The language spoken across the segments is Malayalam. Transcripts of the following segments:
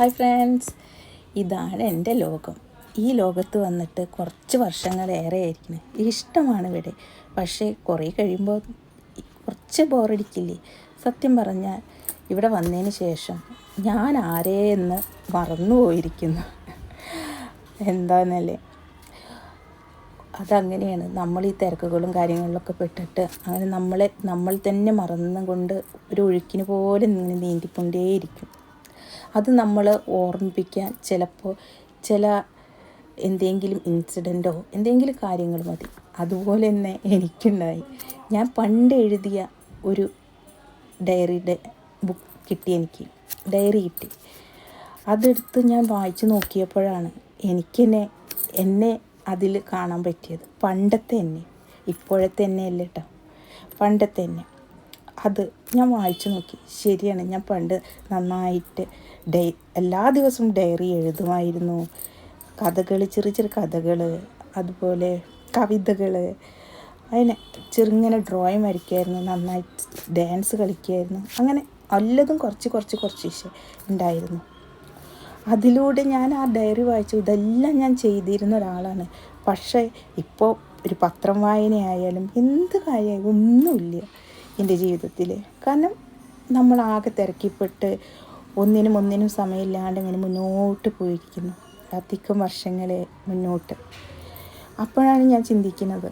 ഹായ് ഫ്രണ്ട്സ് ഇതാണ് എന്റെ ലോകം. ഈ ലോകത്ത് വന്നിട്ട് കുറച്ച് വർഷങ്ങളേറെ ആയിരിക്കണം. ഇഷ്ടമാണ് ഇവിടെ. പക്ഷേ കുറേ കഴിയുമ്പോൾ കുറച്ച് ബോറടിക്കില്ലേ സത്യം പറഞ്ഞാൽ ഇവിടെ വന്നതിന് ശേഷം ഞാൻ ആരേ എന്ന് മറന്നു പോയിരിക്കുന്നു. എന്താന്നല്ലേ? അതങ്ങനെയാണ്. നമ്മൾ ഈ തിരക്കുകളും കാര്യങ്ങളിലൊക്കെ പെട്ടിട്ട് അങ്ങനെ നമ്മളെ നമ്മൾ തന്നെ മറന്നുകൊണ്ട് ഒരു ഒഴുക്കിന് പോലെ നീന്തിക്കൊണ്ടേയിരിക്കും. അത് നമ്മൾ ഓർമ്മിപ്പിക്കാൻ ചിലപ്പോൾ ചില എന്തെങ്കിലും ഇൻസിഡന്റോ എന്തെങ്കിലും കാര്യങ്ങൾ മതി. അതുപോലെ തന്നെ എനിക്കുണ്ടായി. ഞാൻ പണ്ട് എഴുതിയ ഒരു ഡയറിയുടെ ബുക്ക് കിട്ടി എനിക്ക്. ഡയറി കിട്ടി. അതെടുത്ത് ഞാൻ വായിച്ചു നോക്കിയപ്പോഴാണ് എനിക്കെന്നെ എന്നെ അതിൽ കാണാൻ പറ്റിയത്. പണ്ടത്തെ എന്നെ. ഇപ്പോഴത്തെ എന്നെ അല്ല കേട്ടോ. പണ്ടത്തെ എന്നെ. അത് ഞാൻ വായിച്ചു നോക്കി. ശരിയാണ് ഞാൻ പണ്ട് നന്നായിട്ട് ഡേ എല്ലാ ദിവസവും ഡയറി എഴുതുമായിരുന്നു. കഥകൾ ചെറിയ ചെറിയ കഥകൾ അതുപോലെ കവിതകൾ അതിനെ ചെറുങ്ങനെ ഡ്രോയിങ് വരയ്ക്കുമായിരുന്നു നന്നായിട്ട് ഡാൻസ് കളിക്കുമായിരുന്നു അങ്ങനെ എല്ലതും കുറച്ച് കുറച്ച് കുറച്ച് ഉണ്ടായിരുന്നു. അതിലൂടെ ഞാൻ ആ ഡയറി വായിച്ചു. ഇതെല്ലാം ഞാൻ ചെയ്തിരുന്ന ഒരാളാണ്. പക്ഷേ ഇപ്പോൾ ഒരു പത്രം വായനയായാലും എന്ത് കാര്യമായാലും ഒന്നുമില്ല. എന്റെ ജീവിതത്തിൽ കാരണം നമ്മൾ ആകെ തിരക്കിപ്പെട്ട് ഒന്നിനും ഒന്നിനും സമയമില്ലാണ്ട് ഇങ്ങനെ മുന്നോട്ട് പോയിരിക്കുന്നു. അധികം വർഷങ്ങളെ മുന്നോട്ട്. അപ്പോഴാണ് ഞാൻ ചിന്തിക്കുന്നത്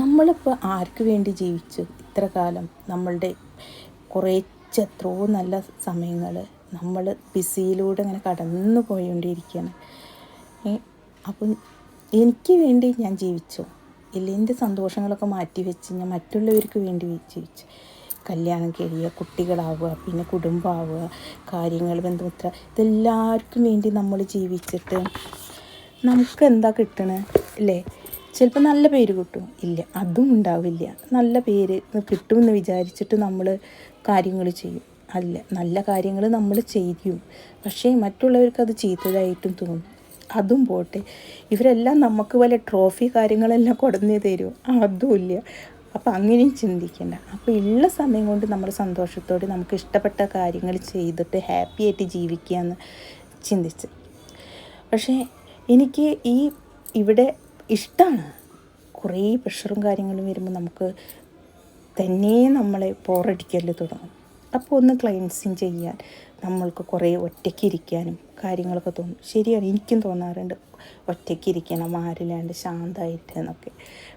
നമ്മളിപ്പോൾ ആർക്ക് വേണ്ടി ജീവിച്ചു? ഇത്ര കാലം നമ്മളുടെ കുറേ എത്രയോ നല്ല സമയങ്ങൾ നമ്മൾ ബിസിയിലൂടെ ഇങ്ങനെ കടന്നു പോയിക്കൊണ്ടിരിക്കുകയാണ് അപ്പം എനിക്ക് വേണ്ടി ഞാൻ ജീവിച്ചു? എന്റെ സന്തോഷങ്ങളൊക്കെ മാറ്റി വെച്ച് ഞാൻ മറ്റുള്ളവർക്ക് വേണ്ടി ജീവിച്ചു. കല്യാണം കഴിയുക കുട്ടികളാവുക പിന്നെ കുടുംബമാവുക കാര്യങ്ങൾ ബന്ധുമിത്ര ഇതെല്ലാവർക്കും വേണ്ടി നമ്മൾ ജീവിച്ചിട്ട് നമുക്ക് എന്താ കിട്ടണേ? അല്ലേ ചിലപ്പോൾ നല്ല പേര് കിട്ടും. ഇല്ല അതും ഉണ്ടാവില്ല. നല്ല പേര് കിട്ടുമെന്ന് വിചാരിച്ചിട്ട് നമ്മൾ കാര്യങ്ങൾ ചെയ്യും. അല്ല നല്ല കാര്യങ്ങൾ നമ്മൾ ചെയ്യും. പക്ഷേ മറ്റുള്ളവർക്ക് അത് ചീത്തതായിട്ടും തോന്നും. അതും പോട്ടെ. ഇവരെല്ലാം നമുക്ക് വല്ല ട്രോഫി കാര്യങ്ങളെല്ലാം കൊടുന്നേ തരും. അതും ഇല്ല അപ്പോൾ അങ്ങനെയും ചിന്തിക്കേണ്ട. അപ്പോൾ ഉള്ള സമയം കൊണ്ട് നമ്മൾ സന്തോഷത്തോടെ നമുക്ക് ഇഷ്ടപ്പെട്ട കാര്യങ്ങൾ ചെയ്തിട്ട് ഹാപ്പി ആയിട്ട് ജീവിക്കുക എന്ന് ചിന്തിച്ച്. പക്ഷേ എനിക്ക് ഈ ഇവിടെ ഇഷ്ടമാണ് കുറേ പ്രഷറും കാര്യങ്ങളും വരുമ്പോൾ നമുക്ക് തന്നെ നമ്മളെ പോറടിക്കൽ തുടങ്ങും. അപ്പോൾ ഒന്ന് ക്ലൈൻസിങ് ചെയ്യാൻ. നമ്മൾക്ക് കുറേ ഒറ്റയ്ക്ക് ഇരിക്കാനും കാര്യങ്ങളൊക്കെ തോന്നും. ശരിയാണ് എനിക്കും തോന്നാറുണ്ട് ഒറ്റയ്ക്ക് ഇരിക്കണം ആരില്ലാണ്ട് ശാന്തമായിട്ട് എന്നൊക്കെ.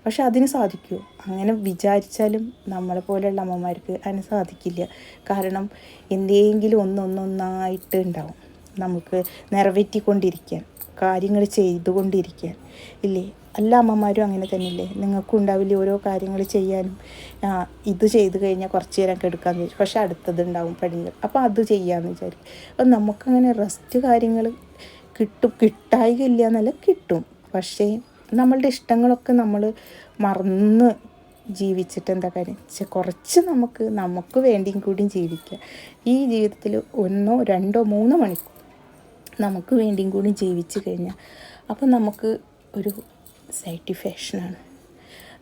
പക്ഷെ അതിന് സാധിക്കുമോ അങ്ങനെ വിചാരിച്ചാലും നമ്മളെ പോലെയുള്ള അമ്മമാർക്ക് അതിന് സാധിക്കില്ല. കാരണം എന്തെങ്കിലും ഒന്നൊന്നൊന്നായിട്ട് ഉണ്ടാവും. നമുക്ക് നിറവേറ്റിക്കൊണ്ടിരിക്കാൻ കാര്യങ്ങൾ ചെയ്തുകൊണ്ടിരിക്കാൻ. ഇല്ലേ? എല്ലാ അമ്മമാരും അങ്ങനെ തന്നെയല്ലേ? നിങ്ങൾക്കും ഉണ്ടാവില്ലേ ഓരോ കാര്യങ്ങൾ ചെയ്യാനും? ഇത് ചെയ്ത് കഴിഞ്ഞാൽ കുറച്ച് നേരം എടുക്കാമെന്ന് വിചാരിച്ചു പക്ഷെ അടുത്തത് ഉണ്ടാവും പണികൾ. അപ്പോൾ അത് ചെയ്യാമെന്ന് വിചാരിക്കും. അപ്പം നമുക്കങ്ങനെ റെസ്റ്റ് കാര്യങ്ങൾ കിട്ടും. കിട്ടായില്ല എന്നല്ല കിട്ടും. പക്ഷേ നമ്മളുടെ ഇഷ്ടങ്ങളൊക്കെ നമ്മൾ മറന്ന് ജീവിച്ചിട്ട് എന്താ കാര്യം? കുറച്ച് നമുക്ക് നമുക്ക് വേണ്ടിയും കൂടിയും ജീവിക്കുക ഈ ജീവിതത്തിൽ ഒന്നോ രണ്ടോ മൂന്നോ മണിക്കൂർ നമുക്ക് വേണ്ടിയും കൂടി ജീവിച്ചു കഴിഞ്ഞാൽ. അപ്പം നമുക്ക് ഒരു സാറ്റിസ്ഫാക്ഷനാണ്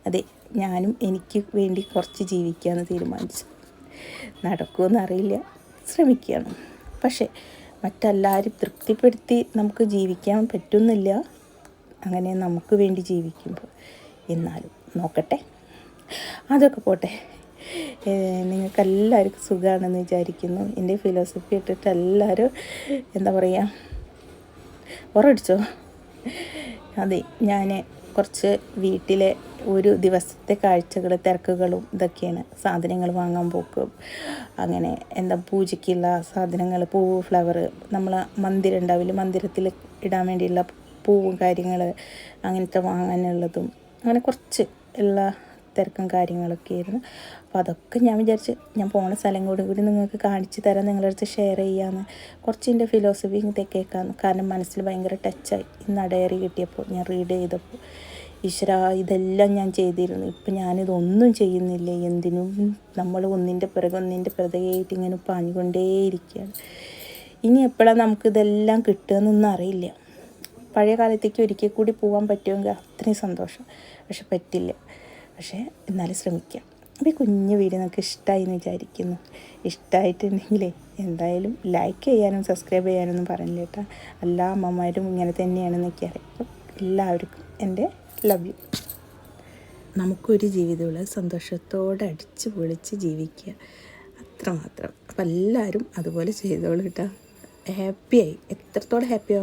അതെ ഞാനും എനിക്ക് വേണ്ടി കുറച്ച് ജീവിക്കാമെന്ന് തീരുമാനിച്ചു. നടക്കുമെന്ന് അറിയില്ല ശ്രമിക്കുകയാണ്. പക്ഷേ മറ്റെല്ലാവരും തൃപ്തിപ്പെടുത്തി നമുക്ക് ജീവിക്കാൻ പറ്റുന്നില്ല. അങ്ങനെ നമുക്ക് വേണ്ടി ജീവിക്കുമ്പോൾ. എന്നാലും നോക്കട്ടെ. അതൊക്കെ പോട്ടെ. നിങ്ങൾക്ക് എല്ലാവർക്കും സുഖമാണെന്ന് വിചാരിക്കുന്നു. എന്റെ ഫിലോസഫി ഇട്ടിട്ട് എല്ലാവരും എന്താ പറയുക ഉറടിച്ചോ? അതെ ഞാൻ കുറച്ച് വീട്ടിലെ ഒരു ദിവസത്തെ കാഴ്ചകൾ തിരക്കുകളും ഇതൊക്കെയാണ്. സാധനങ്ങൾ വാങ്ങാൻ പോക്കും. അങ്ങനെ എന്താ പൂജയ്ക്കുള്ള സാധനങ്ങൾ പൂ ഫ്ലവർ നമ്മൾ മന്ദിരം ഉണ്ടാവില്ല മന്ദിരത്തിൽ ഇടാൻ വേണ്ടിയുള്ള പൂവും കാര്യങ്ങൾ അങ്ങനത്തെ വാങ്ങാനുള്ളതും. അങ്ങനെ കുറച്ച് എല്ലാ തിരക്കും കാര്യങ്ങളൊക്കെ ആയിരുന്നു. അപ്പോൾ അതൊക്കെ ഞാൻ വിചാരിച്ച് ഞാൻ പോണ സ്ഥലം കൂടി കൂടി നിങ്ങൾക്ക് കാണിച്ചു തരാം നിങ്ങളുടെ അടുത്ത് ഷെയർ ചെയ്യാമെന്ന് കുറച്ച് എന്റെ ഫിലോസഫി ഇതൊക്കെ കേൾക്കാമെന്ന് കാരണം മനസ്സിൽ ഭയങ്കര ടച്ചായി ഇന്ന് ഡയറി കിട്ടിയപ്പോൾ ഞാൻ റീഡ് ചെയ്തപ്പോൾ ഈശ്വര ഇതെല്ലാം ഞാൻ ചെയ്തിരുന്നു. ഇപ്പം ഞാനിതൊന്നും ചെയ്യുന്നില്ല. എന്തിനും നമ്മൾ ഒന്നിന്റെ പിറകെ ഒന്നിന്റെ പിറകെയായിട്ട് ഇങ്ങനെ പാഞ്ഞുകൊണ്ടേയിരിക്കുകയാണ്. ഇനി എപ്പോഴാണ് നമുക്ക് ഇതെല്ലാം കിട്ടുകയെന്നൊന്നും അറിയില്ല. പഴയ കാലത്തേക്ക് ഒരിക്കൽ കൂടി പോകാൻ പറ്റുമെങ്കിൽ അത്രയും സന്തോഷം. പക്ഷെ പറ്റില്ല. പക്ഷേ എന്നാലും ശ്രമിക്കാം. അപ്പോൾ ഈ കുഞ്ഞു വീഡിയോ നിങ്ങൾക്ക് ഇഷ്ടമായി എന്ന് വിചാരിക്കുന്നു. ഇഷ്ടമായിട്ടുണ്ടെങ്കിലേ എന്തായാലും ലൈക്ക് ചെയ്യാനും സബ്സ്ക്രൈബ് ചെയ്യാനൊന്നും പറഞ്ഞില്ല കേട്ടോ. എല്ലാ അമ്മമാരും ഇങ്ങനെ തന്നെയാണെന്നൊക്കെ അറിയാം. എല്ലാവർക്കും എന്റെ ലവ് യു നമുക്കൊരു ജീവിതമുള്ള സന്തോഷത്തോടെ അടിച്ച് പൊളിച്ച് ജീവിക്കുക. അത്രമാത്രം. അപ്പം എല്ലാവരും അതുപോലെ ചെയ്തോളൂ കേട്ടോ. ഹാപ്പിയായി എത്രത്തോളം ഹാപ്പി